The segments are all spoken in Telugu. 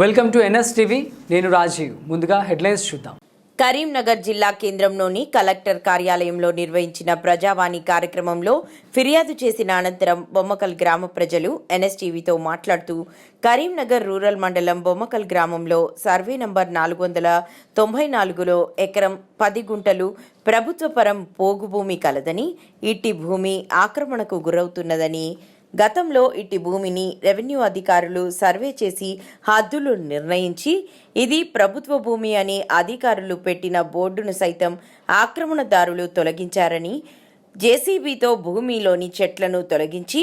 వెల్కమ్ టు ఎన్ఎస్ టీవీ నేను రాజీవ్. ముందుగా హెడ్లైన్స్ చూద్దాం. కరీంనగర్ జిల్లా కేంద్రంలోని కలెక్టర్ కార్యాలయంలో నిర్వహించిన ప్రజావాణి కార్యక్రమంలో ఫిర్యాదు చేసిన అనంతరం బొమ్మకల్ గ్రామ ప్రజలు ఎన్ఎస్టీవీతో మాట్లాడుతూ కరీంనగర్ రూరల్ మండలం బొమ్మకల్ గ్రామంలో సర్వే నంబర్ నాలుగు వందల తొంభై నాలుగులో ఎకరం పది గుంటలు ప్రభుత్వపరం పోగు భూమి కలదని ఇట్టి భూమి ఆక్రమణకు గురవుతున్నదని గతంలో ఇట్టి భూమిని రెవెన్యూ అధికారులు సర్వే చేసి హద్దులు నిర్ణయించి ఇది ప్రభుత్వ భూమి అని అధికారులు పెట్టిన బోర్డును సైతం ఆక్రమణదారులు తొలగించారని జేసీబీతో భూమిలోని చెట్లను తొలగించి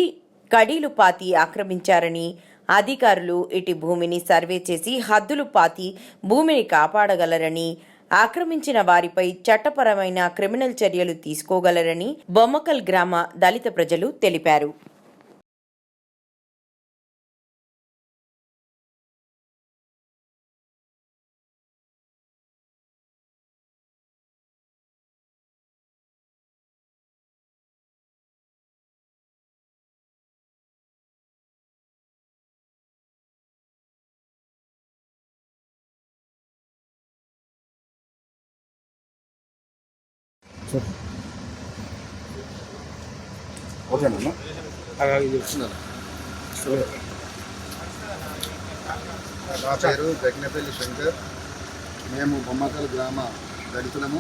కడీలు పాతి ఆక్రమించారని అధికారులు ఇటు భూమిని సర్వే చేసి హద్దులు పాతి భూమిని కాపాడగలరని ఆక్రమించిన వారిపై చట్టపరమైన క్రిమినల్ చర్యలు తీసుకోగలరని బొమ్మకల్ గ్రామ దళిత ప్రజలు తెలిపారు. ఓకేనమ్మా నా పేరు జగ్నపల్లి శంకర్. మేము బొమ్మకల్ గ్రామ దళితులము.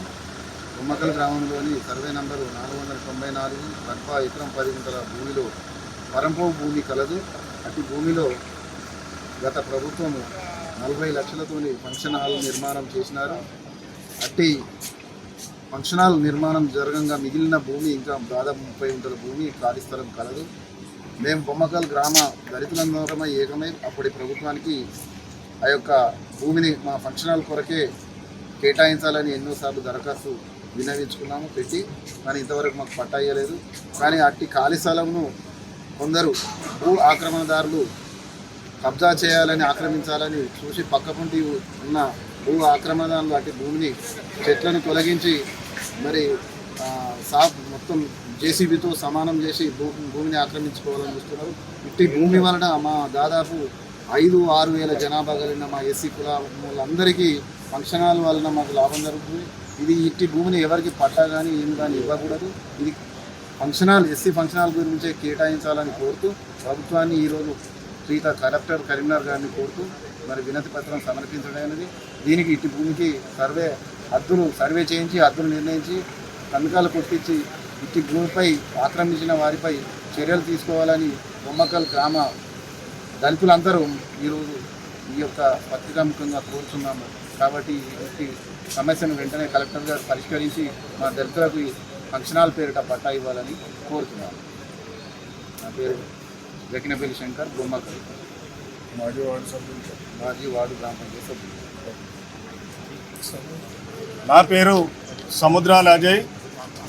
బొమ్మకల్ గ్రామంలోని సర్వే నంబరు నాలుగు వందల తొంభై నాలుగు రక్వ ఎకరం పది గుంటల భూమిలో పరంపో భూమి కలదు. అటు భూమిలో గత ప్రభుత్వము నలభై లక్షలతోని ఫంక్షన్ హాల్ నిర్మాణం చేసినారు. అట్టి ఫంక్షన్ హాల్ నిర్మాణం జరగంగా మిగిలిన భూమి ఇంకా దాదాపు ముప్పై గుంటల భూమి ఖాళీ స్థలం కలదు. మేము బొమ్మకల్ గ్రామ దళితులందరమై ఏకమై అప్పటి ప్రభుత్వానికి ఆ యొక్క భూమిని మా ఫంక్షన్ హాల్ కొరకే కేటాయించాలని ఎన్నోసార్లు దరఖాస్తు వినవించుకున్నాము పెట్టి కానీ ఇంతవరకు మాకు పట్టయ్యలేదు కానీ అట్టి ఖాళీ స్థలంను కొందరు భూ ఆక్రమణదారులు కబ్జా చేయాలని ఆక్రమించాలని చూసి పక్కకుంటి ఉన్న భూ ఆక్రమణదారులు అట్టి భూమిని చెట్లను తొలగించి మరి ఆ, సాఫ్ మొత్తం జేసీబీతో సమానం చేసి భూ భూమిని ఆక్రమించుకోవాలని చూస్తున్నారు. ఇట్టి భూమి వలన మా దాదాపు ఐదు ఆరు వేల జనాభా కలిగిన మా ఎస్సీ కులాలందరికీ ఫంక్షన్ హాల్ వలన మాకు లాభం జరుగుతుంది. ఇది ఇట్టి భూమిని ఎవరికి పట్టా కానీ ఏం కానీ ఇవ్వకూడదు. ఇది function hall SC function hall గురించే కేటాయించాలని కోరుతూ ప్రభుత్వాన్ని ఈరోజు శ్రీత కలెక్టర్ కరీంనగర్ గారిని కోరుతూ మరి వినతి పత్రం సమర్పించడం అనేది దీనికి ఇటు భూమికి సర్వే హద్దులు సర్వే చేయించి హద్దులు నిర్ణయించి కనుకాలు కొట్టించి ఇట్టి భూమిపై ఆక్రమించిన వారిపై చర్యలు తీసుకోవాలని బొమ్మకల్ గ్రామ దళితులందరూ ఈరోజు ఈ యొక్క పత్రికాముఖంగా కోరుతున్నాము కాబట్టి ఈ సమస్యను వెంటనే కలెక్టర్ గారు పరిష్కరించి మా దళితులకు ఈ ఫంక్షన్ హాల్ పేరిట పట్టా ఇవ్వాలని కోరుతున్నాను నా పేరు జకినపల్లి శంకర్ బొమ్మకల్. మాజీ వార్డు సభ్యులు. మాజీ వార్డు గ్రామ పంచాయతీ సభ్యులు నా పేరు సముద్రాల అజయ్.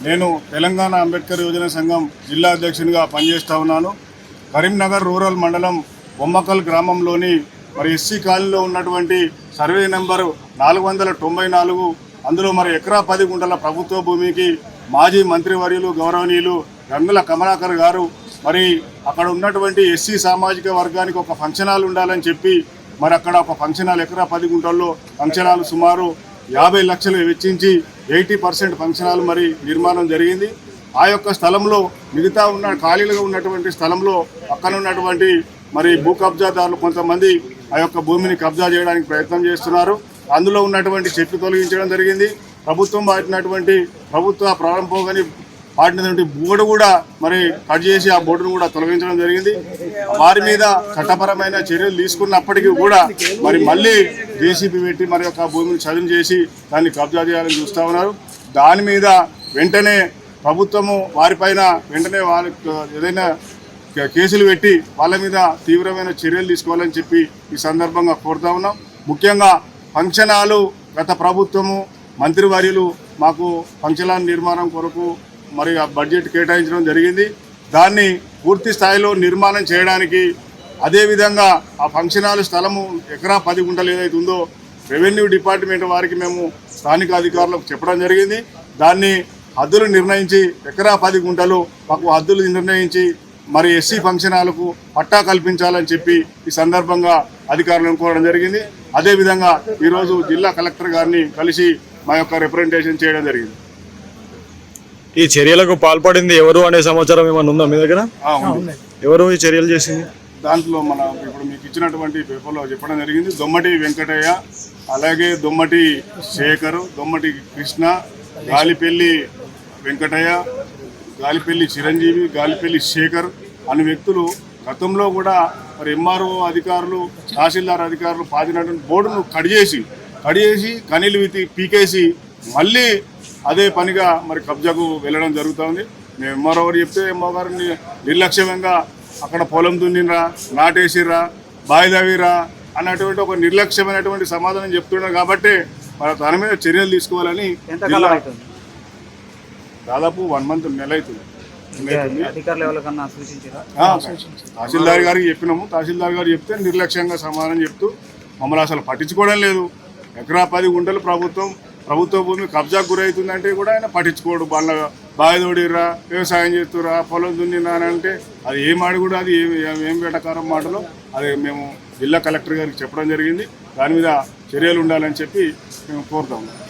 నేను తెలంగాణ అంబేద్కర్ యోజన సంఘం జిల్లా అధ్యక్షునిగా పనిచేస్తూ ఉన్నాను. కరీంనగర్ రూరల్ మండలం బొమ్మకల్ గ్రామంలోని మరి ఎస్సీ కాలనీలో ఉన్నటువంటి సర్వే నెంబరు నాలుగు వందల తొంభై నాలుగు. అందులో మరి ఎకరా పది గుంటల ప్రభుత్వ భూమికి మాజీ మంత్రివర్యులు గౌరవనీయులు గంగుల కమలాకర్ గారు మరి అక్కడ ఉన్నటువంటి ఎస్సీ సామాజిక వర్గానికి ఒక ఫంక్షన్ హాల్ ఉండాలని చెప్పి మరి అక్కడ ఒక ఫంక్షన్ హాల్ ఎకరా పది గుంటల్లో ఫంక్షన్ హాల్ సుమారు యాభై లక్షలు వెచ్చించి ఎయిటీ పర్సెంట్ ఫంక్షన్ హాల్ మరి నిర్మాణం జరిగింది. ఆ యొక్క స్థలంలో మిగతా ఉన్న ఖాళీలుగా ఉన్నటువంటి స్థలంలో పక్కన ఉన్నటువంటి మరి భూ కబ్జాదారులు కొంతమంది ఆ యొక్క భూమిని కబ్జా చేయడానికి ప్రయత్నం చేస్తున్నారు. అందులో ఉన్నటువంటి చెట్లు తొలగించడం జరిగింది. ప్రభుత్వం పాటినటువంటి ప్రభుత్వ ప్రారంభంగాని పాటినటువంటి బోర్డు కూడా మరి కట్ చేసి ఆ బోర్డును కూడా తొలగించడం జరిగింది. వారి మీద చట్టపరమైన చర్యలు తీసుకున్నప్పటికీ కూడా మరి మళ్ళీ జేసీబీ పెట్టి మరి యొక్క భూమిని చదును చేసి దాన్ని కబ్జా చేయాలని చూస్తూ ఉన్నారు. దాని మీద వెంటనే ప్రభుత్వము వారిపైన వెంటనే వారి ఏదైనా కే- కేసులు పెట్టి వాళ్ళ మీద తీవ్రమైన చర్యలు తీసుకోవాలని చెప్పి ఈ సందర్భంగా కోరుతా ఉన్నాం. ముఖ్యంగా ఫంక్షన్ హాలు గత ప్రభుత్వము మంత్రివర్యులు మాకు ఫంక్షన్ హాల్ నిర్మాణం కొరకు మరి ఆ బడ్జెట్ కేటాయించడం జరిగింది. దాన్ని పూర్తి స్థాయిలో నిర్మాణం చేయడానికి అదేవిధంగా ఆ ఫంక్షన్ హాల్ స్థలము ఎకరా పది గుంటలు ఏదైతే ఉందో రెవెన్యూ డిపార్ట్మెంట్ వారికి మేము స్థానిక అధికారులకు చెప్పడం జరిగింది. దాన్ని హద్దులు నిర్ణయించి ఎకరా పది గుంటలు మాకు హద్దులు నిర్ణయించి మరి ఎస్సీ ఫంక్షన్ హాల్కు పట్టా కల్పించాలని చెప్పి ఈ సందర్భంగా అధికారులను కోరడం జరిగింది. అదేవిధంగా ఈరోజు జిల్లా కలెక్టర్ గారిని కలిసి మా యొక్క రిప్రజెంటేషన్ చేయడం జరిగింది. ఈ చర్యలకు పాల్పడింది ఎవరు అనే సమాచారం ఏమైనా ఉందా మీ దగ్గర. ఎవరు ఈ చర్యలు చేసింది? దాంట్లో మన ఇప్పుడు మీకు ఇచ్చినటువంటి పేపర్లో చెప్పడం జరిగింది. దొమ్మటి వెంకటయ్య అలాగే దొమ్మటి శేఖరు దొమ్మటి కృష్ణ గాలిపల్లి వెంకటయ్య గాలిపల్లి చిరంజీవి గాలిపల్లి శేఖర్ అనే వ్యక్తులు గతంలో కూడా మరి ఎంఆర్ఓ అధికారులు తహసీల్దార్ అధికారులు పాతినటువంటి బోర్డును కడిచేసి కడిచేసి కనీలు వితి పీకేసి మళ్ళీ అదే పనిగా మరి కబ్జాకు వెళ్ళడం జరుగుతుంది. మేము ఎంఆర్ఓ గారు చెప్తే ఎంఆర్ఓ నిర్లక్ష్యంగా అక్కడ పొలం దున్నిరా నాటేసిర్రా బావి తవ్విరా అన్నటువంటి ఒక నిర్లక్ష్యమైనటువంటి సమాధానం చెప్తున్నారు కాబట్టి మన తన మీద చర్యలు తీసుకోవాలని దాదాపు వన్ మంత్ నెల అవుతుంది. తహసీల్దార్ గారికి చెప్పినాము. తహసీల్దార్ గారు చెప్తే నిర్లక్ష్యంగా సమాధానం చెప్తూ మమ్మల్ని అసలు పట్టించుకోవడం లేదు. ఎకరా పది గుంటలు ప్రభుత్వం ప్రభుత్వ భూమి కబ్జాకు గురవుతుందంటే కూడా ఆయన పట్టించుకోడు. బండ్ల బావి తోడిర్రా వ్యవసాయం చేస్తురా పొలం దున్నిరా అంటే అది ఏం ఆడి కూడా అది ఏం ఏం- ఏం వేటకారం మాటలో అది మేము జిల్లా కలెక్టర్ గారికి చెప్పడం జరిగింది. దాని మీద చర్యలు ఉండాలని చెప్పి మేము కోరుతాము.